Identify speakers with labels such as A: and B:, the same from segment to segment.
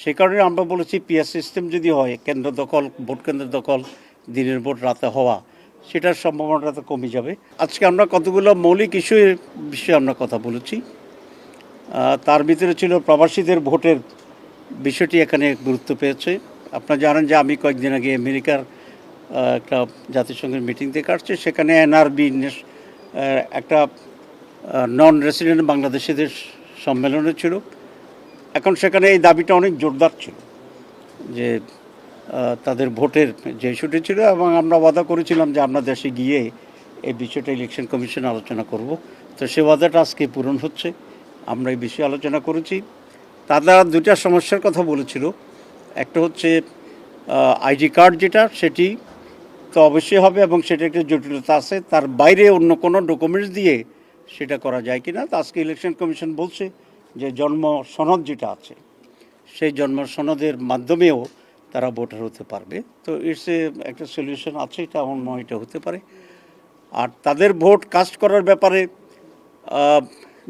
A: সে কারণে আমরা বলেছি পিয়ার সিস্টেম যদি হয়, কেন্দ্র দখল, ভোট কেন্দ্র দখল, দিনের ভোট, রাতে হওয়া, সেটার সম্ভাবনাটা তো কমে যাবে। আজকে আমরা কতগুলো মৌলিক ইস্যুর বিষয়ে আমরা কথা বলেছি। তার ভিতরে ছিল প্রবাসীদের ভোটের বিষয়টি এখানে গুরুত্ব পেয়েছে। আপনারা জানেন যে আমি কয়েকদিন আগে আমেরিকার একটা জাতিসংঘের মিটিং থেকে আসছে। সেখানে এনআরবি একটা নন রেসিডেন্ট বাংলাদেশিদের সম্মেলনে ছিল। এখন সেখানে এই দাবিটা অনেক জোরদার ছিল যে তাদের ভোটের যে ইস্যুটি ছিল এবং আমরা ওয়াদা করেছিলাম যে আমরা দেশে গিয়ে এই বিষয়টা ইলেকশন কমিশনে আলোচনা করব। তো সে ওয়াদাটা আজকে পূরণ হচ্ছে। আমরা এই বিষয়ে আলোচনা করেছি। তারা দুটা সমস্যার কথা বলেছিল। একটা হচ্ছে আইডি কার্ড যেটা, সেটি তো অবশ্যই হবে এবং সেটা একটা জটিলতা আছে। তার বাইরে অন্য কোনো ডকুমেন্টস দিয়ে সেটা করা যায় কি না তো আজকে ইলেকশন কমিশন বলছে যে জন্ম সনদ যেটা আছে, সেই জন্ম সনদের মাধ্যমেও তারা ভোটার হতে পারবে। তো ইটস এ একটা সলিউশন আছে, এটা আমার মনে এটা হতে পারে। আর তাদের ভোট কাস্ট করার ব্যাপারে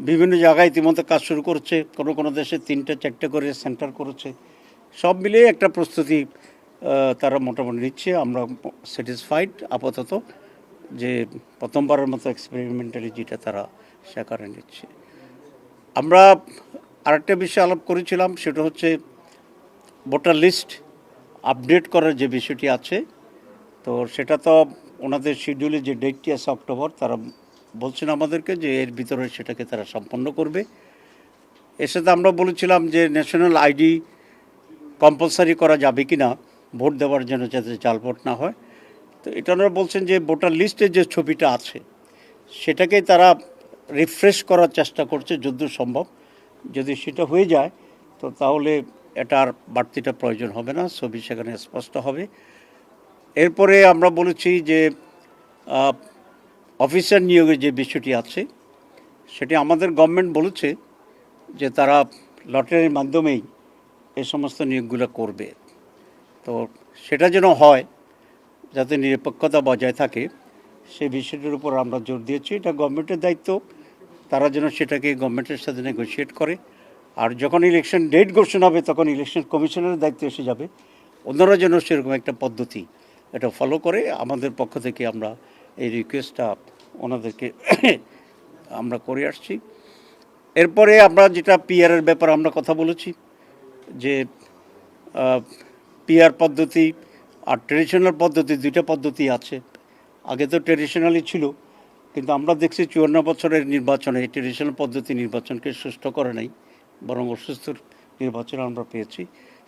A: বিভিন্ন জায়গায় ইতিমধ্যে কাজ শুরু করছে। কোনো কোনো দেশে তিনটা, চারটে করে সেন্টার করেছে। সব মিলিয়ে একটা প্রস্তুতি তারা মোটামুটি নিচ্ছে। আমরা স্যাটিসফাইড আপাতত যে প্রথমবারের মতো এক্সপেরিমেন্টালি যেটা তারা সেখানে নিচ্ছে। আমরা আরেকটা বিষয় আলাপ করেছিলাম, সেটা হচ্ছে ভোটার লিস্ট আপডেট করার যে বিষয়টি আছে, তো সেটা তো ওনাদের শিডিউলে যে ডেটটি আছে অক্টোবর, তারা বলছেন আমাদেরকে যে এর ভিতরে সেটাকে তারা সম্পন্ন করবে। এর সাথে আমরা বলেছিলাম যে ন্যাশনাল আইডি কম্পালসারি করা যাবে কি না ভোট দেওয়ার জন্য যাতে জাল ভোট না হয়। তো এটা ওনারা বলছেন যে ভোটার লিস্টের যে ছবিটা আছে, সেটাকেই তারা রিফ্রেশ করার চেষ্টা করছে যদ্দূর সম্ভব। যদি সেটা হয়ে যায়, তো তাহলে এটার বাড়তিটা প্রয়োজন হবে না, ছবি সেখানে স্পষ্ট হবে। এরপরে আমরা বলেছি যে অফিসার নিয়োগের যে বিষয়টি আছে, সেটি আমাদের গভর্নমেন্ট বলেছে যে তারা লটারির মাধ্যমেই এই সমস্ত নিয়োগগুলো করবে। তো সেটা যেন হয়, যাতে নিরপেক্ষতা বজায় থাকে সেই বিষয়টির উপর আমরা জোর দিয়েছি। এটা গভর্নমেন্টের দায়িত্ব। তারা যেন সেটাকে গভর্নমেন্টের সাথে নেগোশিয়েট করে। আর যখন ইলেকশন ডেট ঘোষণা হবে, তখন ইলেকশন কমিশনের দায়িত্ব এসে যাবে। অন্যরা যেন সেরকম একটা পদ্ধতি এটা ফলো করে। আমাদের পক্ষ থেকে আমরা এই রিকোয়েস্টটা ওনাদেরকে আমরা করে আসছি। এরপরে আমরা যেটা পিআরের ব্যাপারে আমরা কথা বলেছি, যে পিআর পদ্ধতি আর ট্রেডিশনাল পদ্ধতি, দুইটা পদ্ধতি আছে। আগে তো ট্রেডিশনালি ছিল কিন্তু আমরা দেখছি চুয়ান্ন বছরের নির্বাচনে ট্রেডিশনাল পদ্ধতি নির্বাচনকে সুস্থ করে নাই, বরং অসুস্থ নির্বাচন আমরা পেয়েছি।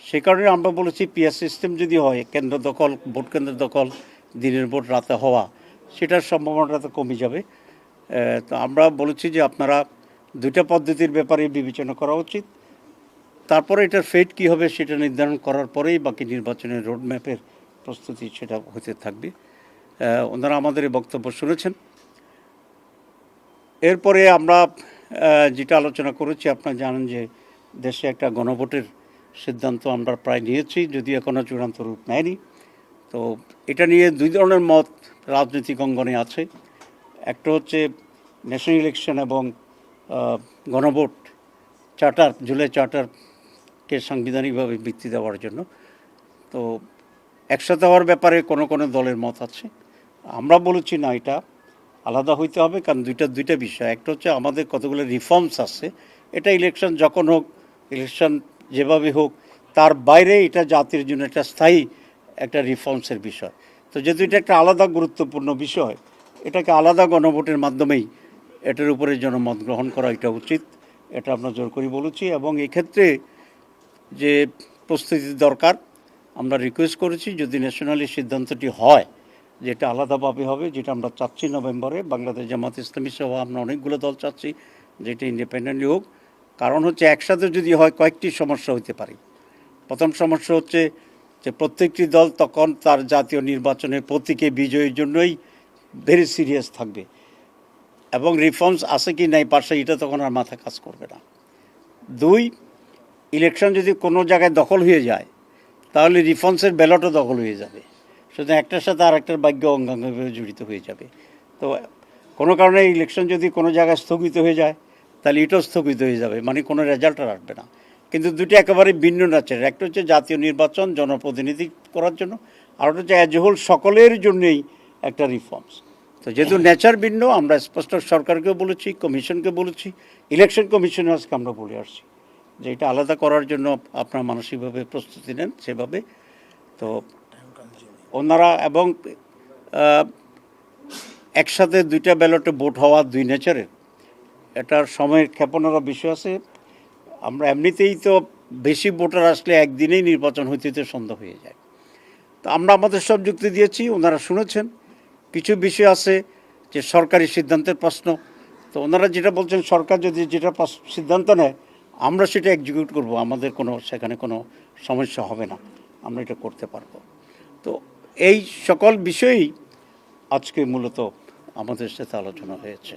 A: সে কারণে আমরা বলেছি পিআর সিস্টেম যদি হয়, কেন্দ্র দখল, ভোট কেন্দ্র দখল, দিনের ভোট রাতে হওয়া, সেটার সম্ভাবনাটা তো কমে যাবে। তো আমরা বলেছি যে আপনারা দুইটা পদ্ধতির ব্যাপারে বিবেচনা করা উচিত। তারপরে এটার ফেট কী হবে সেটা নির্ধারণ করার পরেই বাকি নির্বাচনের রোডম্যাপের প্রস্তুতি সেটা হতে থাকবে। ওনারা আমাদের বক্তব্য শুনেছেন। এরপরে আমরা যেটা আলোচনা করেছি, আপনারা জানেন যে দেশে একটা গণভোটের সিদ্ধান্ত আমরা প্রায় নিয়েছি, যদিও এখনও চূড়ান্ত রূপ নেয়নি। তো এটা নিয়ে দুই ধরনের মত রাজনৈতিক অঙ্গনে আছে। একটা হচ্ছে ন্যাশনাল ইলেকশন এবং গণভোট চার্টার, জুলাই চার্টারকে সাংবিধানিকভাবে ভিত্তি দেওয়ার জন্য। তো একসাথে হওয়ার ব্যাপারে কোনো কোনো দলের মত আছে। আমরা বলেছি না এটা। আলাদা হইতে হবে, কারণ দুইটা দুইটা বিষয়। একটা হচ্ছে আমাদের কতগুলো রিফর্মস আছে, এটা ইলেকশন যখন হোক ইলেকশন যেভাবে হোক, তার বাইরে এটা জাতির জন্য একটা স্থায়ী একটা রিফর্মসের বিষয়। তো যেহেতু এটা একটা আলাদা গুরুত্বপূর্ণ বিষয়, এটাকে আলাদা গণভোটের মাধ্যমেই এটার উপরে জনমত গ্রহণ করা এটা উচিত, এটা আমরা জোর করি বলেছি। এবং এক্ষেত্রে যে প্রস্তুতি দরকার, আমরা রিকোয়েস্ট করেছি, যদি ন্যাশনালি সিদ্ধান্তটি হয় যেটা আলাদাভাবে হবে, যেটা আমরা চাচ্ছি নভেম্বরে। বাংলাদেশ জামাত ইসলামী সহ আমরা অনেকগুলো দল চাচ্ছি, যেটা ইন্ডিপেন্ডেন্টলি হোক। কারণ হচ্ছে একসাথে যদি হয়, কয়েকটি সমস্যা হতে পারে। প্রথম সমস্যা হচ্ছে যে প্রত্যেকটি দল তখন তার জাতীয় নির্বাচনের প্রতীকে বিজয়ের জন্যই ভেরি সিরিয়াস থাকবে। এবং রিফর্মস আছে কি নাই পাশে এটা তখন আর মাথা কাজ করবে না। দুই ইলেকশন যদি কোনো জায়গায় দখল হয়ে যায়, তাহলে রিফর্মসের ব্যালটও দখল হয়ে যাবে। সুতরাং একটার সাথে আর একটার ভাগ্য অঙ্গাঙ্গভাবে জড়িত হয়ে যাবে। তো কোনো কারণে ইলেকশন যদি কোনো জায়গায় স্থগিত হয়ে যায়, তাহলে এটাও স্থগিত হয়ে যাবে মানে কোনো রেজাল্ট আর আসবে না। কিন্তু দুটো একেবারে ভিন্ন নাচের, একটা হচ্ছে জাতীয় নির্বাচন, জনপ্রতিনিধি করার জন্য, আর একটা হচ্ছে অ্যাজ হোল সকলের জন্যই একটা রিফর্মস তো যেহেতু নেচার ভিন্ন, আমরা স্পষ্ট সরকারকেও বলেছি কমিশনকে বলেছি ইলেকশন কমিশনে আজকে আমরা বলে আসছি যে এটা আলাদা করার জন্য আপনারা মানসিকভাবে প্রস্তুতি নেন সেভাবে। তো ওনারা এবং একসাথে দুইটা ব্যালটে ভোট হওয়া দুই নেচারের এটার সময়ের ক্ষেপণেরও বিষয় আছে। আমরা এমনিতেই তো বেশি ভোটার আসলে একদিনেই নির্বাচন হইতে সন্ধ্যা হয়ে যায়। তো আমরা আমাদের সব যুক্তি দিয়েছি, ওনারা শুনেছেন। কিছু বিষয় আছে যে সরকারি সিদ্ধান্তের প্রশ্ন। তো ওনারা যেটা বলছেন, সরকার যদি যেটা সিদ্ধান্ত নেয়, আমরা সেটা এক্সিকিউট করব। আমাদের কোনো, সেখানে কোনো সমস্যা হবে না। আমরা এটা করতে পারব। তো এই সকল বিষয়েই আজকে মূলত আমাদের সাথে আলোচনা হয়েছে।